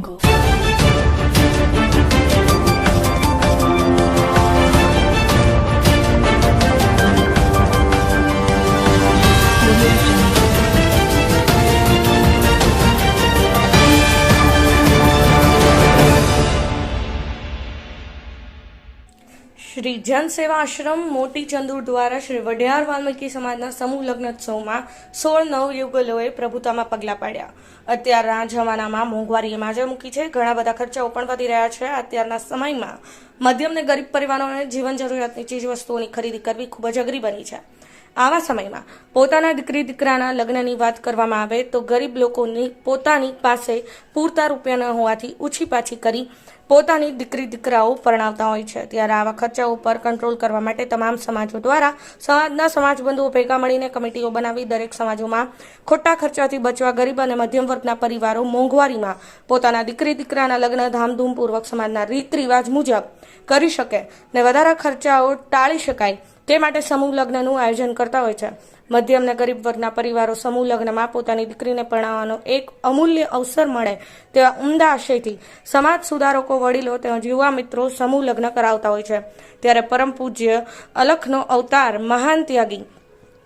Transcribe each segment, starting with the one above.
jungle Shri જનસેવા આશ્રમ મોટી ચંદુર દ્વારા શ્રી વઢિયાર વાલ્મીકી સમાજના સમૂહ લગ્નોત્સવમાં સોળ નવ યુગલોએ પ્રભુતામાં પગલાં પાડ્યા. અત્યારના જમાનામાં મોંઘવારીએ માજે મૂકી છે. ઘણા બધા ખર્ચાઓ પણ વધી રહ્યા છે. અત્યારના સમયમાં મધ્યમ ને ગરીબ પરિવારોને જીવન જરૂરિયાતની ચીજ વસ્તુઓની ખરીદી કરવી ખૂબ જ અઘરી બની છે. આવા સમયમાં પોતાના દીકરી દીકરાના લગ્નની વાત કરવામાં આવે તો ગરીબ લોકોની પોતાની પાસે પૂરતા રૂપિયા ન હોવાથી ઓછી પાછી કરી પોતાની દીકરી દીકરાઓ પરણાવતા હોય છે. ત્યારે આવા ખર્ચાઓ પર કંટ્રોલ કરવા માટે તમામ સમાજો દ્વારા સમાજના સમાજબંધુઓ ભેગા મળીને કમિટીઓ બનાવી દરેક સમાજોમાં ખોટા ખર્ચાથી બચવા ગરીબ અને મધ્યમ વર્ગના પરિવારો મોંઘવારીમાં પોતાના દીકરી દીકરાના લગ્ન ધામધૂમપૂર્વક સમાજના રીત રિવાજ મુજબ કરી શકે ને વધારે ખર્ચાઓ ટાળી શકાય તે માટે સમૂહ લગ્નનું આયોજન કરતા હોય છે. મધ્યમ અને ગરીબ વર્ગના પરિવારો સમૂહ લગ્નમાં પોતાની દીકરીને પરણાવવાનો એક અમૂલ્ય અવસર મળે તેવા ઉમદા આશયથી સમાજ સુધારકો વડીલો તેમજ યુવા મિત્રો સમૂહ લગ્ન કરાવતા હોય છે. ત્યારે પરમ પૂજ્ય અલખનો અવતાર મહાન ત્યાગી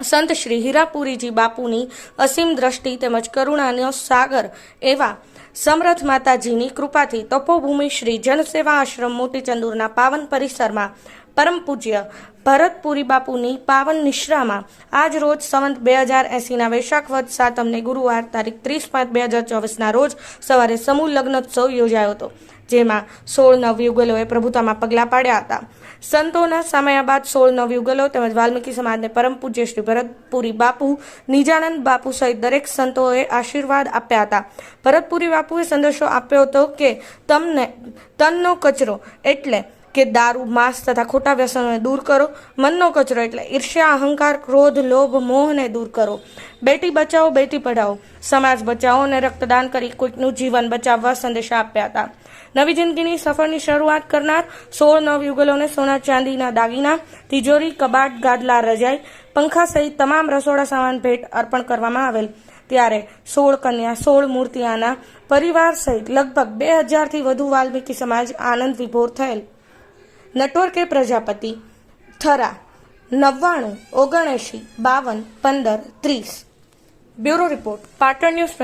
સંત શ્રી હીરાપુરીજી બાપુની અસીમ દ્રષ્ટિ તેમજ કરુણાનો સાગર એવા સમરથ માતાજીની કૃપાથી તપોભૂમિ શ્રી જનસેવા આશ્રમ મોટી ચંદુરના પાવન પરિસરમાં પરમ પૂજ્ય ભરતપુરી બાપુની પાવન નિશ્રામાં આજ રોજ સંવંત બે હજાર એંસીના વૈશાખ વદ સાતમને ગુરુવાર તારીખ ત્રીસ પાંચ બે હજાર ચોવીસના રોજ સવારે સમૂહ લગ્નોત્સવ યોજાયો હતો, જેમાં સોળ નવયુગલોએ પ્રભુતામાં પગલાં પાડ્યા હતા. સંતોના સમયા બાદ સોળ નવયુગલો તેમજ વાલ્મીકી સમાજને પરમ પૂજ્ય શ્રી ભરતપુરી બાપુ, નિજાનંદ બાપુ સહિત દરેક સંતોએ આશીર્વાદ આપ્યા હતા. ભરતપુરી બાપુએ સંદેશો આપ્યો હતો કે, તમને, તનનો કચરો એટલે કે દારૂ, માંસ તથા ખોટા વ્યસનોને દૂર કરો. મનનો કચરો એટલે ઈર્ષ્યા, અહંકાર, ક્રોધ, લોભ, મોહને દૂર કરો. બેટી બચાવો, બેટી પઢાઓ સમાજ બચાવો અને રક્તદાન કરી કોઈકનું જીવન બચાવવા સંદેશા આપ્યા હતા. નવી જિંદગીની સફરની શરૂઆત કરનાર સોળ નવ યુગલોને સોના ચાંદીના દાગીના, તિજોરી, કબાટ, ગાદલા રજાઈ, પંખા સહિત તમામ રસોડા સામાન ભેટ અર્પણ કરવામાં આવેલ. ત્યારે સોળ કન્યા, સોળ મૂર્તિયાના પરિવાર સહિત લગભગ બે હજારથી વધુ વાલ્મીકી સમાજ આનંદ વિભોર થયેલ. નટવર કે પ્રજાપતિ? થરા નવ્વાણું ઓગણએંશી બાવન પંદર ત્રીસ. Bureau report Patan news